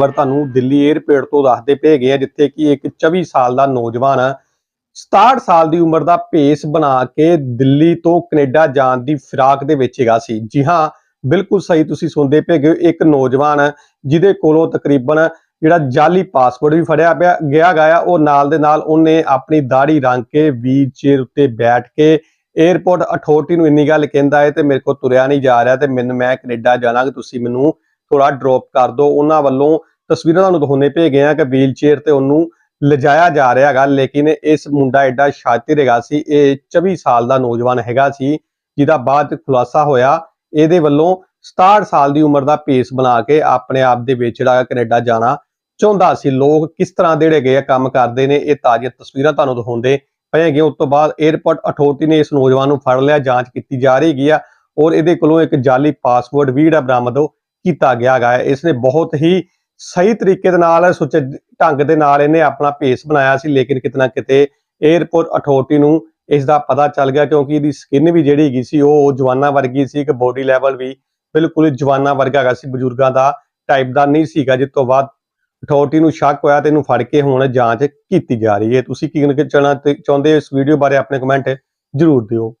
ਪਰ ਤੁਹਾਨੂੰ ਦਿੱਲੀ 에ਅਰਪੋਰਟ ਤੋਂ ਦੱਸਦੇ ਪਏ ਗਏ ਆ, ਜਿੱਥੇ ਕਿ ਇੱਕ 24 ਸਾਲ ਦਾ ਨੌਜਵਾਨ 67 ਸਾਲ ਦੀ ਉਮਰ ਦਾ ਭੇਸ ਬਣਾ ਕੇ ਦਿੱਲੀ ਤੋਂ ਕੈਨੇਡਾ ਜਾਣ ਦੀ ਫਿਰਾਕ ਦੇ ਵਿੱਚ ਹੈਗਾ ਸੀ। ਜੀ ਹਾਂ, ਬਿਲਕੁਲ ਸਹੀ ਤੁਸੀਂ ਸੁਣਦੇ ਪਏ ਗਏ ਇੱਕ ਨੌਜਵਾਨ ਜਿਹਦੇ ਕੋਲੋਂ ਤਕਰੀਬਨ ਜਿਹੜਾ ਜਾਲੀ ਪਾਸਪੋਰਟ ਵੀ ਫੜਿਆ ਪਿਆ, ਗਿਆ ਗਿਆ ਉਹ ਨਾਲ ਦੇ ਨਾਲ ਉਹਨੇ ਆਪਣੀ ਦਾੜੀ ਰੰਗ ਕੇ ਵੀਲ ਚੇਅਰ ਉੱਤੇ ਬੈਠ ਕੇ 에ਅਰਪੋਰਟ ਅਥਾਰਟੀ ਨੂੰ ਇੰਨੀ ਗੱਲ ਕਹਿੰਦਾ ਹੈ ਤੇ ਮੇਰੇ ਕੋਲ ਤੁਰਿਆ ਨਹੀਂ ਜਾ ਰਿਹਾ ਤੇ ਮੈਨੂੰ ਮੈਂ ਕੈਨੇਡਾ ਜਾਣਾ ਕਿ ਤੁਸੀਂ ਮੈਨੂੰ ਥੋੜਾ ਡ੍ਰੌਪ ਕਰ ਦਿਓ ਉਹਨਾਂ ਵੱਲੋਂ ਤਸਵੀਰਾਂ ਤੁਹਾਨੂੰ ਦਿਖਾਉਂਦੇ ਪਏ ਗਏ ਆ ਕਿ ਵੀਲ ਤੇ ਉਹਨੂੰ ਲਿਜਾਇਆ ਜਾ ਰਿਹਾ ਹੈਗਾ, ਲੇਕਿਨ ਇਸ ਮੁੰਡਾ ਐਡਾ ਸ਼ਾਤਿਰ ਹੈਗਾ ਸੀ। ਇਹ 24 ਸਾਲ ਦਾ ਨੌਜਵਾਨ ਹੈਗਾ ਸੀ, ਜਿਹਦਾ ਬਾਅਦ ਖੁਲਾਸਾ ਹੋਇਆ। ਇਹਦੇ ਵੱਲੋਂ 67 ਸਾਲ ਦੀ ਉਮਰ ਦਾ ਭੇਸ ਬਣਾ ਕੇ ਆਪਣੇ ਆਪ ਦੇ ਵਿੱਚ ਜਿਹੜਾ ਕੈਨੇਡਾ ਜਾਣਾ ਚਾਹੁੰਦਾ ਸੀ। ਲੋਕ ਕਿਸ ਤਰ੍ਹਾਂ ਦੇ ਜਿਹੜੇ ਗਏ ਕੰਮ ਕਰਦੇ ਨੇ, ਇਹ ਤਾਜ਼ੀਆਂ ਤਸਵੀਰਾਂ ਤੁਹਾਨੂੰ ਦਿਖਾਉਂਦੇ ਪਏ ਹੈਗੇ। ਉਸ ਤੋਂ ਬਾਅਦ 에ਅਰਪੋਰਟ ਅਥਾਰਟੀ ਨੇ ਇਸ ਨੌਜਵਾਨ ਨੂੰ ਫੜ ਲਿਆ, ਜਾਂਚ ਕੀਤੀ ਜਾ ਰਹੀ ਹੈ ਔਰ ਇਹਦੇ ਕੋਲੋਂ ਇੱਕ ਜਾਲੀ ਪਾਸਪੋਰਟ ਵੀ ਜਿਹੜਾ ਬਰਾਮਦ ਹੋ ਕੀਤਾ ਗਿਆ ਹੈਗਾ ਇਸ ਨੇ ਬਹੁਤ ਹੀ ਸਹੀ ਤਰੀਕੇ ਦੇ ਨਾਲ ਸੁਚੱਜ ਢੰਗ ਦੇ ਨਾਲ ਇਹਨੇ ਆਪਣਾ ਭੇਸ ਬਣਾਇਆ ਸੀ, ਲੇਕਿਨ ਕਿਤੇ ਨਾ ਕਿਤੇ 에ਅਰਪੋਰਟ ਅਥਾਰਟੀ ਨੂੰ ਇਸ ਦਾ ਪਤਾ ਚੱਲ ਗਿਆ ਕਿਉਂਕਿ ਇਹਦੀ ਸਕਿਨ ਵੀ ਜਿਹੜੀ ਹੈਗੀ ਸੀ, ਉਹ ਜਵਾਨਾਂ ਵਰਗੀ ਸੀ ਕਿ ਬੋਡੀ ਲੈਵਲ ਵੀ ਬਿਲਕੁਲ ਜਵਾਨਾਂ ਵਰਗਾ ਹੈਗਾ ਸੀ, ਬਜ਼ੁਰਗਾਂ ਦਾ ਟਾਈਪ ਦਾ ਨਹੀਂ ਸੀਗਾ, ਜਿਸ ਤੋਂ ਬਾਅਦ ਅਥਾਰਟੀ ਨੂੰ ਸ਼ੱਕ ਹੋਇਆ ਤੇ ਇਹਨੂੰ ਫੜ ਕੇ ਹੁਣ ਜਾਂਚ ਕੀਤੀ ਜਾ ਰਹੀ ਹੈ। ਤੁਸੀਂ ਕੀ ਕਹਿਣਾ ਚਾਹੁੰਦੇ ਹੋ ਇਸ ਵੀਡੀਓ ਬਾਰੇ, ਆਪਣੇ ਕਮੈਂਟ ਜ਼ਰੂਰ ਦਿਓ।